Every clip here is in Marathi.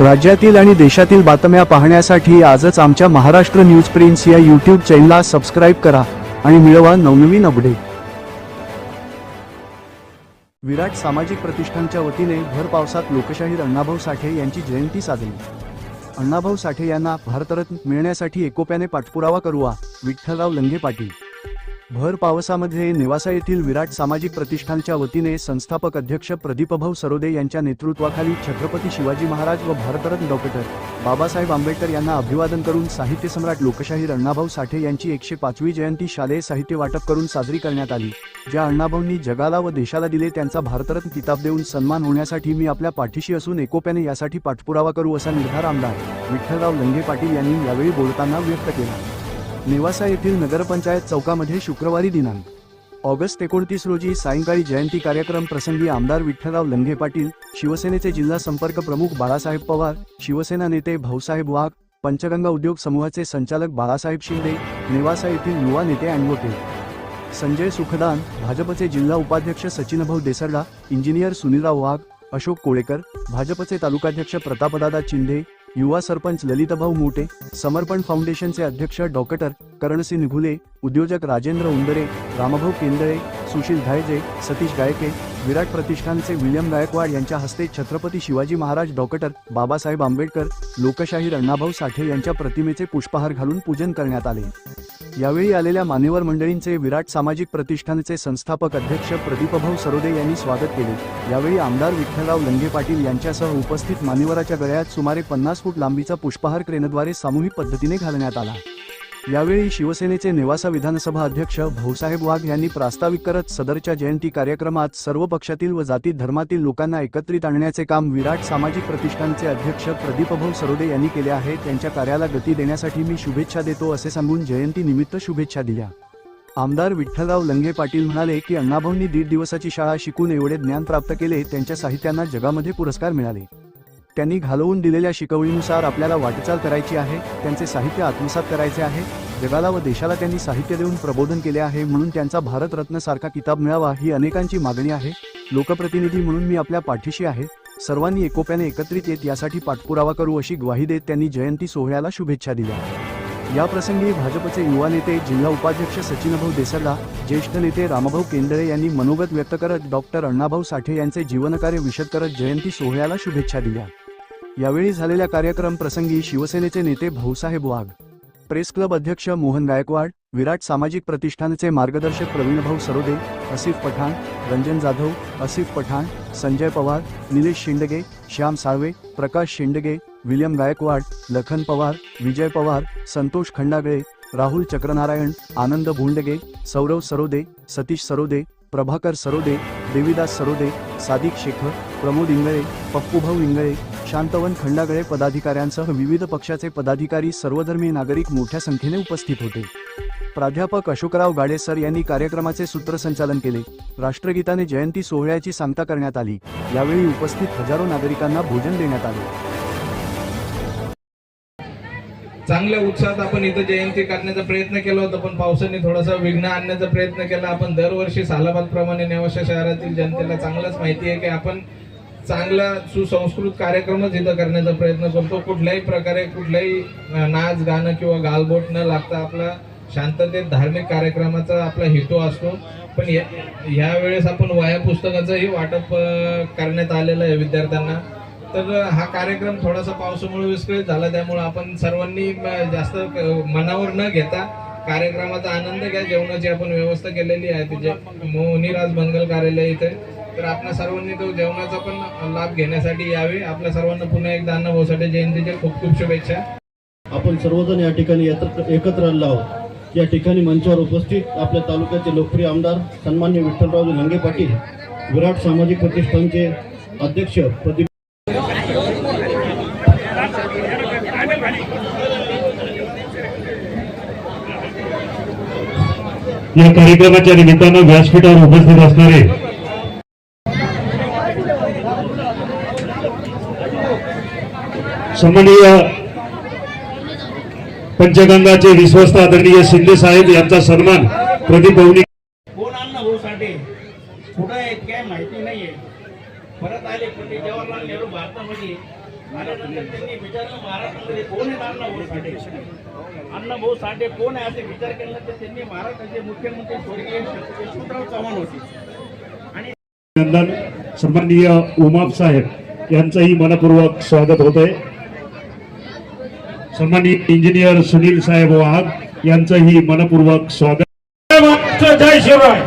राज्यातील आणि देशातील बातम्या पाहण्यासाठी आजच आमच्या महाराष्ट्र न्यूज प्रिन्स या यूट्यूब चॅनलला सबस्क्राईब करा आणि मिळवा नवनवीन अपडेट विराट सामाजिक प्रतिष्ठानच्या वतीने भर पावसात लोकशाहीर अण्णाभाऊ साठे यांची जयंती साजरी. अण्णाभाऊ साठे यांना भारतरत्न मिळण्यासाठी एकोप्याने पाठपुरावा करूवा विठ्ठलराव लंगे पाटील. भर पावसामध्ये नेवासा येथील विराट सामाजिक प्रतिष्ठानच्या वतीने संस्थापक अध्यक्ष प्रदीपभाऊ सरोदे यांच्या नेतृत्वाखाली छत्रपती शिवाजी महाराज व भारतरत्न डॉक्टर बाबासाहेब आंबेडकर यांना अभिवादन करून साहित्य सम्राट लोकशाहीर अण्णाभाऊ साठे यांची एकशे पाचवी जयंती शालेय साहित्य वाटप करून साजरी करण्यात आली. ज्या अण्णाभाऊंनी जगाला व देशाला दिले त्यांचा भारतरत्न किताब देऊन सन्मान होण्यासाठी मी आपल्या पाठीशी असून एकोप्याने यासाठी पाठपुरावा करू असा निर्धार आमदार विठ्ठलराव लंगे पाटील यांनी यावेळी बोलताना व्यक्त केला. नेवासा येथील नगरपंचायत चौकामध्ये शुक्रवारी दिनांक ऑगस्ट एकोणतीस रोजी सायंकाळी जयंती कार्यक्रम प्रसंगी आमदार विठ्ठलराव लंघे पाटील शिवसेनेचे जिल्हा संपर्क प्रमुख बाळासाहेब पवार शिवसेना नेते भाऊसाहेब वाघ पंचगंगा उद्योग समूहाचे संचालक बाळासाहेब शिंदे नेवासा येथील युवा नेते अॅडव्होकेट संजय सुखदान भाजपचे जिल्हा उपाध्यक्ष सचिनभाऊ देसरडा इंजिनियर सुनीलराव वाघ अशोक कोळेकर भाजपचे तालुकाध्यक्ष प्रतापदादा चिंधे युवा सरपंच ललिताभाऊ मोटे समर्पण फाउंडेशनचे अध्यक्ष डॉक्टर करणसिंह निघुले उद्योजक राजेंद्र उंदरे रामभाऊ केंदळे सुशील धायजे सतीश गायके विराट प्रतिष्ठानचे विल्यम गायकवाड यांच्या हस्ते छत्रपती शिवाजी महाराज डॉक्टर बाबासाहेब आंबेडकर लोकशाहीर अण्णाभाऊ साठे यांच्या प्रतिमेचे पुष्पहार घालून पूजन करण्यात आले. यावेळी आलेल्या मान्यवर मंडळींचे विराट सामाजिक प्रतिष्ठानचे संस्थापक अध्यक्ष प्रदीपभाऊ सरोदे यांनी स्वागत केले. यावेळी आमदार विठ्ठलराव लंगे पाटील यांच्यासह उपस्थित मान्यवराच्या गळ्यात सुमारे पन्नास फूट लांबीचा पुष्पहार क्रेनद्वारे सामूहिक पद्धतीने घालण्यात आला. यावेळी शिवसेनेचे नेवासा विधानसभा अध्यक्ष भाऊसाहेब वाघ यांनी प्रास्ताविक करत सदरच्या जयंती कार्यक्रमात सर्व पक्षातील व जाती धर्मातील लोकांना एकत्रित आणण्याचे काम विराट सामाजिक प्रतिष्ठानचे अध्यक्ष प्रदीपभाऊ सरोदे यांनी केले आहे. त्यांच्या कार्याला गती देण्यासाठी मी शुभेच्छा देतो असे सांगून जयंती निमित्त शुभेच्छा दिल्या. आमदार विठ्ठलराव लंगे पाटील म्हणाले की अण्णाभाऊंनी दीड दिवसाची शाळा शिकून एवढे ज्ञान प्राप्त केले त्यांच्या साहित्यांना जगामध्ये पुरस्कार मिळाले. त्यांनी घालवून दिलेल्या शिकवणीनुसार आपल्याला वाटचाल करायची आहे त्यांचे साहित्य आत्मसात करायचे आहे जगाला व देशाला त्यांनी साहित्य देऊन प्रबोधन केले आहे म्हणून त्यांचा भारतरत्न सारखा किताब मिळावा ही अनेकांची मागणी आहे. लोकप्रतिनिधी म्हणून मी आपल्या पाठीशी आहे. सर्वांनी एकोप्याने एकत्रित येत यासाठी पाठपुरावा करू अशी ग्वाही देत त्यांनी जयंती सोहळ्याला शुभेच्छा दिल्या. या प्रसंगी भाजपचे युवा नेते जिल्हा उपाध्यक्ष सचिनभाऊ देसरला ज्येष्ठ नेते रामभाऊ केंदळे यांनी मनोगत व्यक्त करत डॉक्टर अण्णाभाऊ साठे यांचे जीवनकार्य विशद करत जयंती सोहळ्याला शुभेच्छा दिल्या. यावेळी झालेल्या कार्यक्रम प्रसंगी शिवसेनेचे नेते भाऊसाहेब वाघ प्रेस क्लब अध्यक्ष मोहन गायकवाड विराट सामाजिक प्रतिष्ठानचे मार्गदर्शक प्रवीणभाऊ सरोदे असिफ पठाण रंजन जाधव असिफ पठाण संजय पवार निलेश शेंडगे श्याम साळवे प्रकाश शेंडगे विल्यम गायकवाड लखन पवार विजय पवार संतोष खंडागळे राहुल चक्रनारायण आनंद भोंडगे सौरव सरोदे सतीश सरोदे प्रभाकर सरोदे देवीदास सरोदे सादिक शेखर प्रमोद इंगळे पप्पूभाऊ इंगळे शांतवन खंडागळे पदाधिकाऱ्यांसह विविध पक्षाचे पदाधिकारी सर्वधर्मीय नागरिक मोठ्या संख्येने उपस्थित होते. प्राध्यापक अशोकराव गाडेसर यांनी कार्यक्रमाचे सूत्रसंचालन केले. राष्ट्रगीताने जयंती सोहळ्याची सांगता करण्यात आली. यावेळी उपस्थित हजारो नागरिकांना भोजन देण्यात आले. चांगल्या उत्साहात आपण इथं जयंती करण्याचा प्रयत्न केला होता पण पावसाने थोडासा विघ्न आणण्याचा प्रयत्न केला. आपण दरवर्षी सालाबाद प्रमाणे नेवाशा शहरातील जनतेला चांगलंच माहिती आहे की आपण चांगला सुसंस्कृत कार्यक्रमच इथं करण्याचा प्रयत्न करतो. कुठल्याही प्रकारे कुठल्याही नाच गाणं किंवा गालबोट न लागता आपला शांततेत धार्मिक कार्यक्रमाचा आपला हेतू असतो. पण या ह्या वेळेस आपण वाया पुस्तकाचंही वाटप करण्यात आलेलं आहे विद्यार्थ्यांना. तर हा कार्यक्रम थोडासा पावसामुळे विस्कळीत झाला. त्यामुळे आपण सर्वांनी जास्त मनावर न घेता कार्यक्रमाचा आनंद घ्या. जेवणाची आपण व्यवस्था केलेली आहे. तिचे मोहनीराज मंगल कार्यालय इथे. तर आपल्या सर्वांनी तो जेवणाचा पण लाभ घेण्यासाठी यावे. आपल्या सर्वांना पुन्हा एकदा अण्णाभाऊसाठी जयंतीच्या खूप खूप शुभेच्छा. आपण सर्वजण या ठिकाणी एकत्र एकत्र आलो आहोत. या ठिकाणी मंचावर उपस्थित आपल्या तालुक्याचे लोकप्रिय आमदार सन्मान्य विठ्ठलराव लंगे पाटील विराट सामाजिक प्रतिष्ठानचे अध्यक्ष प्रदीप या कार्यक्रमाच्या निमित्तानं व्यासपीठावर उपस्थित असणारे सन्माननीय पंचगंगाचे विश्वस्त आदरणीय शिंदे साहेब यांचा सन्मान प्रदीप भाऊनी कोण आणलं भाऊ साठी? कुठं आहेत? काय माहिती नाहीये. परत आले जवाहरलाल नेहरू भारतामध्ये. त्यांनी विचारलं महाराष्ट्रामध्ये कोण आहे अण्णाभाऊ साठे? अण्णाभाऊ साठे कोण आहे? असे विचार केला तर त्यांनी महाराष्ट्राचे मुख्यमंत्री स्वर्गीय यशवंतराव चव्हाण होते. आणि सन्माननीय उमाप साहेब यांचंही मनपूर्वक स्वागत होत आहे सन्माननीय इंजिनियर सुनील साहेब वाघ यांचंही मनपूर्वक स्वागत. जय शिवराय.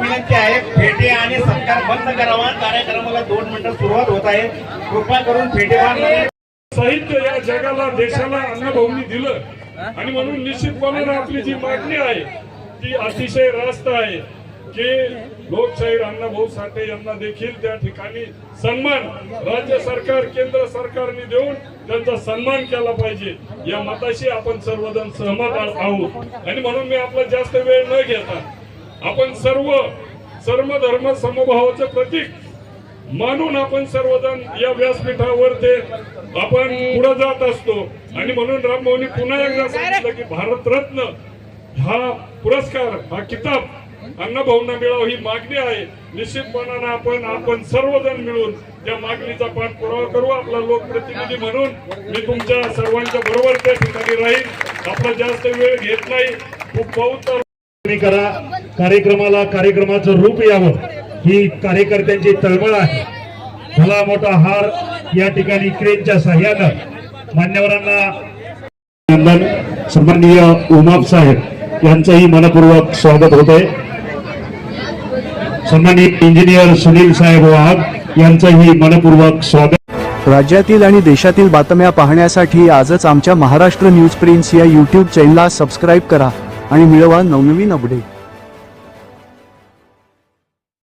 विनंती आहे फेटे आणि सत्कार बंद करावा. कार्यक्रमाला दोन मिनिटं सुरुवात होत आहे. कृपा करून फेटे बंद साहित्य या जगाला देशाला अण्णाभाऊंनी दिलं. आणि म्हणून निश्चितपणाने आपली जी मागणी आहे ती अतिशय रास्त आहे. की लोकशाहीर अण्णाभाऊ साठे यांना देखील त्या ठिकाणी सन्मान राज्य सरकार केंद्र सरकारने देऊन त्यांचा सन्मान केला पाहिजे. या मताशी आपण सर्वजण सहमत आहोत. आणि म्हणून मी आपला जास्त वेळ न घेता आपण सर्व सर्व धर्म समभावाचं प्रतीक मानून आपण सर्वजण या व्यासपीठावर ते आपण पुढे जात असतो. आणि म्हणून रामभाऊनी पुन्हा एकदा सांगितलं की भारतरत्न हा पुरस्कार हा किताब अण्णाभाऊंना मिळावं ही मागणी आहे. निश्चितपणानं आपण आपण सर्वजण मिळून त्या मागणीचा पाठपुरावा करू. आपला लोकप्रतिनिधी म्हणून मी तुमच्या सर्वांच्या बरोबर त्या ठिकाणी राहील आपला जास्त वेळ घेत नाही. खूप बहुत करा. कार्यक्रमाला कार्यक्रमाचं रूप यावं. ही कार्यकर्त्यांची तळमळ आहे. भला मोठा हार या ठिकाणी क्रेनच्या सहाय्यानं मान्यवरांना अभिनंदन सन्माननीय उमाप साहेब यांचंही मनपूर्वक स्वागत होत आहे सन्मानित इंजिनियर सुनील साहेब वाघ यांचंही मनपूर्वक स्वागत. राज्यातील आणि देशातील बातम्या पाहण्यासाठी आजच आमच्या महाराष्ट्र न्यूज प्रिन्स या यूट्यूब चॅनलला सबस्क्राईब करा आणि मिळवा नवनवीन अपडेट